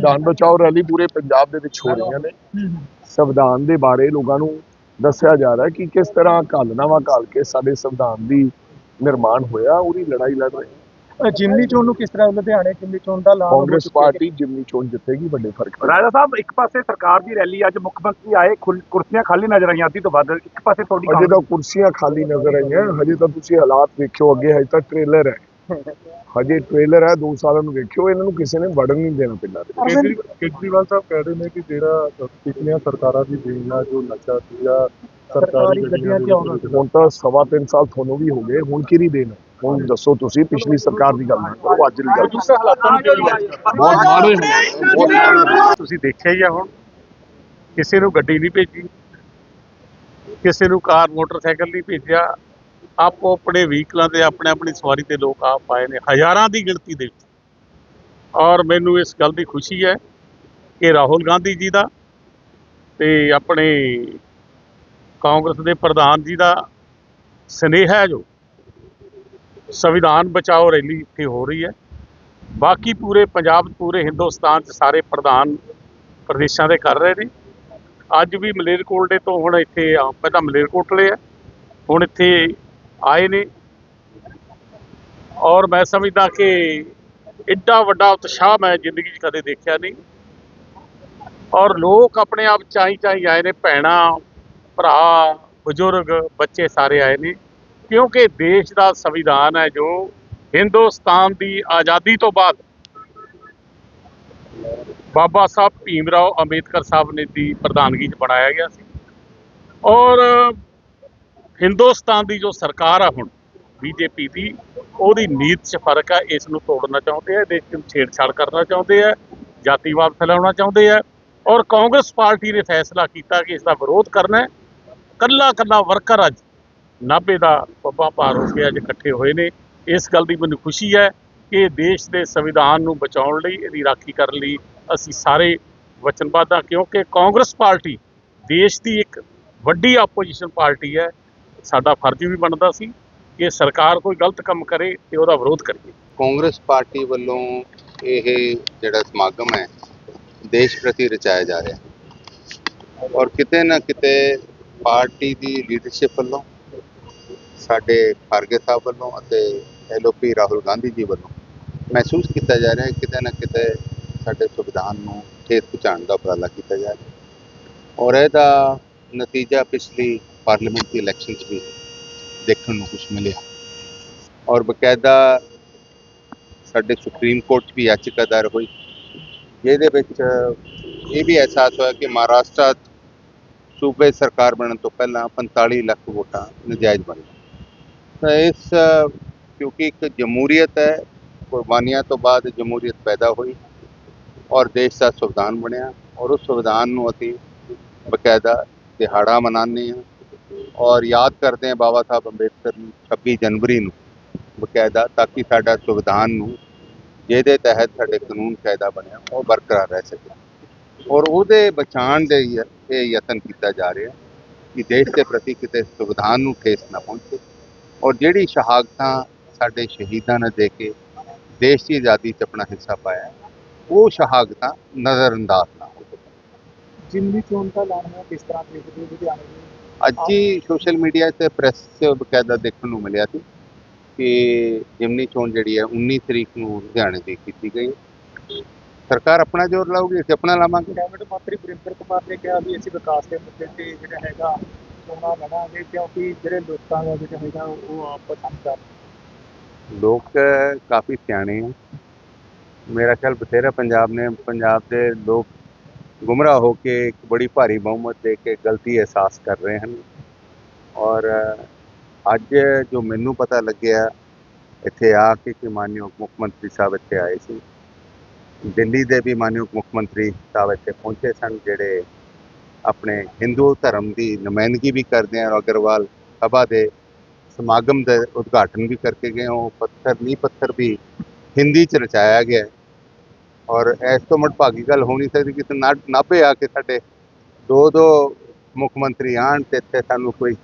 ਸੰਵਿਧਾਨ ਬਚਾਓ ਰੈਲੀ ਪੂਰੇ ਪੰਜਾਬ ਦੇ ਵਿੱਚ ਹੋ ਰਹੀਆਂ ਨੇ ਸੰਵਿਧਾਨ ਦੇ ਬਾਰੇ ਲੋਕਾਂ ਨੂੰ ਦੱਸਿਆ ਜਾ ਰਿਹਾ ਕਿ ਕਿਸ ਤਰ੍ਹਾਂ ਘਾਲਨਾਵਾ ਘਾਲ ਕੇ ਸਾਡੇ ਸੰਵਿਧਾਨ ਦੀ ਨਿਰਮਾਣ ਹੋਇਆ ਉਹਦੀ ਲੜਾਈ ਲੜ ਰਹੇ। ਜਿਮਨੀ ਚੋਣ ਨੂੰ ਕਿਸ ਤਰ੍ਹਾਂ ਲੁਧਿਆਣੇ ਜਿਮਨੀ ਚੋਣ ਦਾ ਲਾਭ ਕਾਂਗਰਸ ਪਾਰਟੀ ਜਿਮਨੀ ਚੋਣ ਜਿੱਤੇਗੀ ਵੱਡੇ ਫ਼ਰਕ। ਰਾਜਾ ਸਾਹਿਬ ਇੱਕ ਪਾਸੇ ਸਰਕਾਰ ਦੀ ਰੈਲੀ ਅੱਜ ਮੁੱਖ ਮੰਤਰੀ ਆਏ ਕੁਰਸੀਆਂ ਖਾਲੀ ਨਜ਼ਰ ਆਈਆਂ ਅੱਧੀ ਤੋਂ ਵੱਧ ਇੱਕ ਪਾਸੇ ਤੁਹਾਡੀ ਅਜੇ ਤਾਂ ਕੁਰਸੀਆਂ ਖਾਲੀ ਨਜ਼ਰ ਆਈਆਂ ਹਜੇ ਤਾਂ ਤੁਸੀਂ ਹਾਲਾਤ ਵੇਖਿਓ ਅੱਗੇ ਹਜੇ ਤਾਂ ਟ੍ਰੇਲਰ ਹੈ ਹਜੇ ਟ੍ਰੇਲਰ ਹੈ 2 ਸਾਲਾਂ ਨੂੰ ਵੇਖਿਓ ਇਹਨਾਂ ਨੂੰ ਕਿਸੇ ਨੇ ਵੜਨ ਨਹੀਂ ਦੇਣਾ ਪਿੰਡਾਂ ਦੇ ਵਿੱਚ। ਕੇਜਰੀ- ਕੇਜਰੀਵਾਲ ਸਾਹਿਬ ਕਹਿ ਰਹੇ ਨੇ ਕਿ ਜਿਹੜਾ ਪਿਛਲੀਆਂ ਸਰਕਾਰਾਂ ਦੀ ਦੇਣ ਨਾਲ ਜੋ ਨਸ਼ਾ ਸੀਗਾ ਸਰਕਾਰੀ ਗੱਡੀਆਂ ਤੇ ਆਉਂਦਾ ਹੁਣ ਤਾਂ ਸਵਾ ਤਿੰਨ ਸਾਲ ਤੁਹਾਨੂੰ ਵੀ ਹੋ ਗਏ ਹੁਣ ਕਿਹਦੀ ਦੇਣ ਹੈ? ਹੁਣ ਦੱਸੋ ਤੁਸੀਂ ਪਿਛਲੀ ਸਰਕਾਰ ਦੀ ਗੱਲ ਨਾ ਕਰੋ ਅੱਜ ਦੀ ਗੱਲ। ਹਾਲਾਤਾਂ ਨੂੰ ਹੋ? ਬਹੁਤ ਮਾੜੇ ਹੈ। ਤੁਸੀਂ ਦੇਖਿਆ ਹੀ ਆ ਹੁਣ ਕਿਸੇ ਨੂੰ ਗੱਡੀ ਨਹੀਂ ਭੇਜੀ ਕਿਸੇ ਨੂੰ ਕਾਰ ਮੋਟਰਸਾਈਕਲ ਨਹੀਂ ਭੇਜਿਆ ਆਪੋ ਆਪਣੇ ਵਹੀਕਲਾਂ ਤੇ ਆਪਣੇ ਆਪਣੀ ਸਵਾਰੀ ਤੇ ਲੋਕ ਆਪ ਆਏ ਨੇ, ਹਜ਼ਾਰਾਂ ਦੀ ਗਿਣਤੀ ਦੇ ਵਿੱਚ। ਔਰ ਮੈਨੂੰ ਇਸ ਗੱਲ ਦੀ ਖੁਸ਼ੀ ਹੈ ਕਿ ਰਾਹੁਲ ਗਾਂਧੀ ਜੀ ਦਾ ਤੇ ਆਪਣੇ ਕਾਂਗਰਸ ਦੇ ਪ੍ਰਧਾਨ ਜੀ ਦਾ ਸਨੇਹ ਜੋ ਸੰਵਿਧਾਨ ਬਚਾਓ ਰੈਲੀ ਇੱਥੇ ਹੋ ਰਹੀ ਹੈ। ਬਾਕੀ ਪੂਰੇ ਪੰਜਾਬ, ਪੂਰੇ ਹਿੰਦੁਸਤਾਨ 'ਚ ਸਾਰੇ ਪ੍ਰਧਾਨ ਪ੍ਰਦੇਸ਼ਾਂ ਦੇ ਕਰ ਰਹੇ ਨੇ। ਅੱਜ ਵੀ ਮਲੇਰਕੋਟਲੇ ਤੋਂ ਹੁਣ ਇੱਥੇ ਪਹਿਲਾਂ ਮਲੇਰਕੋਟਲੇ ਆ, ਹੁਣ ਇੱਥੇ ਆਏ ਨੇ। ਔਰ ਮੈਂ ਸਮਝਦਾ ਕਿ ਇੱਡਾ ਵੱਡਾ ਉਤਸ਼ਾਹ ਮੈਂ ਜ਼ਿੰਦਗੀ 'ਚ ਕਦੇ ਦੇਖਿਆ ਨਹੀਂ। ਔਰ ਲੋਕ ਆਪਣੇ ਆਪ ਚਾਈ ਚਾਈ ਆਏ ਨੇ, ਭੈਣਾਂ, ਭਰਾ, ਬਜ਼ੁਰਗ, ਬੱਚੇ ਸਾਰੇ ਆਏ ਨੇ। ਕਿਉਂਕਿ ਦੇਸ਼ ਦਾ ਸੰਵਿਧਾਨ ਹੈ ਜੋ ਹਿੰਦੁਸਤਾਨ ਦੀ ਆਜ਼ਾਦੀ ਤੋਂ ਬਾਅਦ ਬਾਬਾ ਸਾਹਿਬ ਭੀਮ ਰਾਓ ਅੰਬੇਦਕਰ ਸਾਹਿਬ ਨੇ ਦੀ ਪ੍ਰਧਾਨਗੀ 'ਚ ਬਣਾਇਆ ਗਿਆ ਸੀ। ਔਰ ਹਿੰਦੁਸਤਾਨ ਦੀ ਜੋ ਸਰਕਾਰ ਆ ਹੁਣ ਬੀਜੇਪੀ ਦੀ, ਉਹਦੀ ਨੀਤ 'ਚ ਫ਼ਰਕ ਹੈ ਇਸ ਨੂੰ ਤੋੜਨਾ ਚਾਹੁੰਦੇ ਆ ਦੇਸ਼ ਨੂੰ ਛੇੜਛਾੜ ਕਰਨਾ ਚਾਹੁੰਦੇ ਆ, ਜਾਤੀਵਾਦ ਫੈਲਾਉਣਾ ਚਾਹੁੰਦੇ ਆ ਔਰ ਕਾਂਗਰਸ ਪਾਰਟੀ ਨੇ ਫੈਸਲਾ ਕੀਤਾ ਕਿ ਇਸ ਦਾ ਵਿਰੋਧ ਕਰਨਾ ਹੈ। ਕੱਲਾ ਕੱਲਾ ਵਰਕਰ ਅੱਜ ਨਾਭੇ ਦਾ ਪੱਪਾ ਪਾਰ ਹੋ ਕੇ ਅੱਜ ਇਕੱਠੇ ਹੋਏ ਨੇ। ਇਸ ਗੱਲ ਦੀ ਮੈਨੂੰ ਖੁਸ਼ੀ ਹੈ ਕਿ ਦੇਸ਼ ਦੇ ਸੰਵਿਧਾਨ ਨੂੰ ਬਚਾਉਣ ਲਈ, ਇਹਦੀ ਰਾਖੀ ਕਰਨ ਲਈ ਅਸੀਂ ਸਾਰੇ ਵਚਨਬੱਧ ਹਾਂ, ਕਿਉਂਕਿ ਕਾਂਗਰਸ ਪਾਰਟੀ ਦੇਸ਼ ਦੀ ਇੱਕ ਵੱਡੀ ਆਪੋਜੀਸ਼ਨ ਪਾਰਟੀ ਹੈ। ਸਾਡਾ ਫਰਜ਼ ਵੀ ਬਣਦਾ ਸੀ ਕਿ ਸਰਕਾਰ ਕੋਈ ਗਲਤ ਕੰਮ ਕਰੇ ਤੇ ਉਹਦਾ ਵਿਰੋਧ ਕਰੀਏ। ਕਾਂਗਰਸ ਪਾਰਟੀ ਵੱਲੋਂ ਇਹ ਜਿਹੜਾ ਸਮਾਗਮ ਹੈ, ਦੇਸ਼ ਪ੍ਰਤੀ ਰਚਾਇਆ ਜਾ ਰਿਹਾ ਹੈ। ਔਰ ਕਿਤੇ ਨਾ ਕਿਤੇ ਪਾਰਟੀ ਦੀ ਲੀਡਰਸ਼ਿਪ ਵੱਲੋਂ, ਸਾਡੇ ਖਾਰਗੇ ਸਾਹਿਬ ਵੱਲੋਂ ਅਤੇ ਐਲਓਪੀ ਰਾਹੁਲ ਗਾਂਧੀ ਜੀ ਵੱਲੋਂ ਮਹਿਸੂਸ ਕੀਤਾ ਜਾ ਰਿਹਾ ਹੈ ਕਿਤੇ ਨਾ ਕਿਤੇ ਸਾਡੇ ਸੰਵਿਧਾਨ ਨੂੰ ਠੇਸ ਪਹੁੰਚਾਉਣ ਦਾ ਉਪਰਾਲਾ ਕੀਤਾ ਜਾ ਰਿਹਾ ਔਰ ਇਹਦਾ ਨਤੀਜਾ ਪਿਛਲੀ ਪਾਰਲੀਮੈਂਟ ਦੀ ਇਲੈਕਸ਼ਨ 'ਚ ਵੀ ਦੇਖਣ ਨੂੰ ਕੁਝ ਮਿਲਿਆ। ਔਰ ਬਕਾਇਦਾ ਸਾਡੇ ਸੁਪਰੀਮ ਕੋਰਟ 'ਚ ਵੀ ਯਾਚਿਕਾ ਦਾਇਰ ਹੋਈ। ਜਿਹਦੇ ਵਿੱਚ ਇਹ ਵੀ ਅਹਿਸਾਸ ਹੋਇਆ ਕਿ ਮਹਾਰਾਸ਼ਟਰ ਸੂਬੇ ਸਰਕਾਰ ਬਣਨ ਤੋਂ ਪਹਿਲਾਂ 45 ਲੱਖ ਵੋਟਾਂ ਨਜਾਇਜ਼ ਬਣੀਆਂ ਤਾਂ ਇਸ, ਕਿਉਂਕਿ ਇੱਕ ਜਮਹੂਰੀਅਤ ਹੈ, ਕੁਰਬਾਨੀਆਂ ਤੋਂ ਬਾਅਦ ਜਮਹੂਰੀਅਤ ਪੈਦਾ ਹੋਈ ਔਰ ਦੇਸ਼ ਦਾ ਸੰਵਿਧਾਨ ਬਣਿਆ। ਔਰ ਉਸ ਸੰਵਿਧਾਨ ਨੂੰ ਅਸੀਂ ਬਕਾਇਦਾ ਦਿਹਾੜਾ ਮਨਾਉਂਦੇ ਹਾਂ। ਔਰ ਯਾਦ ਕਰਦੇ ਹਾਂ ਬਾਬਾ ਸਾਹਿਬ ਅੰਬੇਦਕਰ ਨੂੰ 26 ਜਨਵਰੀ ਨੂੰ ਬਕਾਇਦਾ, ਤਾਂ ਕਿ ਸਾਡਾ ਸੰਵਿਧਾਨ ਨੂੰ, ਜਿਹਦੇ ਤਹਿਤ ਸਾਡੇ ਕਾਨੂੰਨ ਕਾਇਦਾ ਬਣਿਆ, ਉਹ ਬਰਕਰਾਰ ਰਹਿ ਸਕੇ। ਔਰ ਉਹਦੇ ਬਚਾਉਣ ਦੇ ਇਹ ਯਤਨ ਕੀਤਾ ਜਾ ਰਿਹਾ ਕਿ ਦੇਸ਼ ਦੇ ਪ੍ਰਤੀ ਕਿਤੇ ਸੰਵਿਧਾਨ ਨੂੰ ਠੇਸ ਨਾ ਪਹੁੰਚੇ। ਔਰ ਜਿਹੜੀ ਸ਼ਹਾਦਤਾਂ ਸਾਡੇ ਸ਼ਹੀਦਾਂ ਨੇ ਦੇ ਕੇ ਦੇਸ਼ ਦੀ ਆਜ਼ਾਦੀ 'ਚ ਆਪਣਾ ਹਿੱਸਾ ਪਾਇਆ, ਉਹ ਸ਼ਹਾਦਤਾਂ ਨਜ਼ਰਅੰਦਾਜ਼ ਨਾ ਹੋ ਸਕਣ ਚੋਣ ਦਾ ਲਾਭ ਕਿਸ ਤਰ੍ਹਾਂ ਦੇਖਦੇ ਹੋ ਲੁਧਿਆਣੇ ਦੇ ਅੱਜ ਹੀ ਸੋਸ਼ਲ ਮੀਡੀਆ ਤੇ ਪ੍ਰੈਸ 'ਚ ਬਕਾਇਦਾ ਦੇਖਣ ਨੂੰ ਮਿਲਿਆ ਸੀ ਕਿ ਜਿਮਨੀ ਚੋਣ ਜਿਹੜੀ ਹੈ 19 ਤਰੀਕ ਨੂੰ ਲੁਧਿਆਣੇ ਦੀ ਕੀਤੀ ਗਈ। ਸਰਕਾਰ ਆਪਣਾ ਜ਼ੋਰ ਲਾਊਗੀ ਅਸੀਂ ਆਪਣਾ ਲਾਵਾਂਗੇ। ਕੈਬਨਿਟ ਮੰਤਰੀ ਵਰਿੰਦਰ ਕੁਮਾਰ ਨੇ ਕਿਹਾ ਵੀ ਅਸੀਂ ਵਿਕਾਸ ਦੇ ਮੁੱਦੇ ਤੇ ਜਿਹੜਾ ਹੈਗਾ ਚੋਣਾਂ ਲੜਾਂਗੇ ਕਿਉਂਕਿ ਜਿਹੜੇ ਲੋਕਾਂ ਦਾ ਜਿਹੜਾ ਹੈਗਾ ਉਹ ਆਪ ਪਸੰਦ ਕਰ ਲੋਕ ਕਾਫੀ ਸਿਆਣੇ ਹੈ ਮੇਰਾ ਖਿਆਲ ਬਥੇਰਾ ਪੰਜਾਬ ਨੇ ਪੰਜਾਬ ਦੇ ਲੋਕ ਗੁੰਮਰਾਹ ਹੋ ਕੇ ਇੱਕ ਬੜੀ ਭਾਰੀ ਬਹੁਮਤ ਦੇ ਕੇ ਗਲਤੀ ਅਹਿਸਾਸ ਕਰ ਰਹੇ ਹਨ। ਔਰ ਅੱਜ ਜੋ ਮੈਨੂੰ ਪਤਾ ਲੱਗਿਆ, ਇੱਥੇ ਆ ਕੇ ਕਿ ਮਾਨਯੋਗ ਮੁੱਖ ਮੰਤਰੀ ਸਾਹਿਬ ਇੱਥੇ ਆਏ ਸੀ। ਦਿੱਲੀ ਦੇ ਵੀ ਮਾਨਯੋਗ ਮੁੱਖ ਮੰਤਰੀ ਸਾਹਿਬ ਇੱਥੇ ਪਹੁੰਚੇ ਸਨ, ਜਿਹੜੇ ਆਪਣੇ ਹਿੰਦੂ ਧਰਮ ਦੀ ਨੁਮਾਇੰਦਗੀ ਵੀ ਕਰਦੇ ਹਨ। ਅਗਰਵਾਲ ਸਭਾ ਦੇ ਸਮਾਗਮ ਦਾ ਉਦਘਾਟਨ ਵੀ ਕਰਕੇ ਗਏ ਉਹ ਪੱਥਰ ਨੀ ਪੱਥਰ ਵੀ ਹਿੰਦੀ ਚ ਰਚਾਇਆ ਗਿਆ ਔਰ ਇਸ ਤੋਂ ਮਟਭਾਗੀ ਗੱਲ ਹੋ ਨਹੀਂ ਸਕਦੀ ਕਿ ਨਾ- ਨਾਭੇ ਆ ਕੇ ਸਾਡੇ ਦੋ ਦੋ ਮੁੱਖ ਮੰਤਰੀ ਆਣ ਤੇ ਇੱਥੇ ਸਾਨੂੰ ਕੋਈ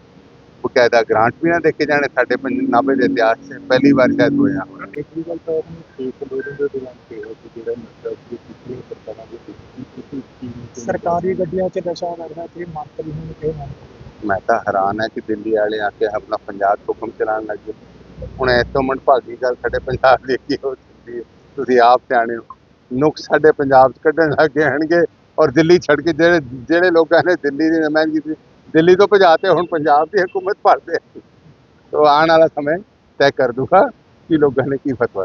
ਬਕਾਇਦਾ ਗ੍ਰਾਂਟ ਵੀ ਨਾ ਦੇ ਕੇ ਜਾਣੇ ਸਾਡੇ ਪੰਜ ਨਾਭੇ ਦੇ ਇਤਿਹਾਸ 'ਚ ਪਹਿਲੀ ਵਾਰ ਸ਼ਾਇਦ ਹੋਇਆ। ਕੇਜਰੀਵਾਲ ਸਾਹਿਬ ਨੂੰ ਠੀਕ ਲੋਕਾਂ ਦੇ ਦਿਲਾਂ ਤੇ ਹੋ ਕਿ ਜਿਹੜਾ ਨਸ਼ਾ ਸੀ ਪਿਛਲੀ ਸਰਕਾਰਾਂ ਸਰਕਾਰੀ ਗੱਡੀਆਂ 'ਚ ਨਸ਼ਾ ਲੱਗਦਾ ਤੇ ਮੰਤਰੀ ਇਹ ਮੰਨ ਮੈਂ ਤਾਂ ਹੈਰਾਨ ਹੈ ਕਿ ਦਿੱਲੀ ਵਾਲੇ ਆ ਕੇ ਆਪਣਾ ਪੰਜਾਬ ਹੁਕਮ ਚਲਾਉਣ ਲੱਗ ਹੁਣ ਇਸ ਤੋਂ ਮੰਦਭਾਗੀ ਗੱਲ ਸਾਡੇ ਪੰਜਾਬ ਦੀ ਕੀ ਹੋ ਸਕਦੀ ਹੈ? ਤੁਸੀਂ ਆਪ ਸਿਆਣੇ ਹੋ। ਨੁਕਸ ਸਾਡੇ ਪੰਜਾਬ 'ਚ ਕੱਢਣ ਲੱਗ ਆਣਗੇ ਔਰ ਦਿੱਲੀ ਛੱਡ ਕੇ ਜਿਹੜੇ ਜਿਹੜੇ ਲੋਕਾਂ ਨੇ ਦਿੱਲੀ ਦੀ ਨੁਮਾਇੰਦਗੀ ਕੀਤੀ, ਦਿੱਲੀ ਤੋਂ ਭਜਾਤੇ ਹੁਣ ਪੰਜਾਬ ਦੀ ਹਕੂਮਤ ਭਰਦੇ ਤੋ ਆਉਣ ਵਾਲਾ ਸਮੇਂ ਤੈਅ ਕਰ ਦੂਗਾ ਕਿ ਲੋਕਾਂ ਨੇ ਕੀ ਫਤਵਾ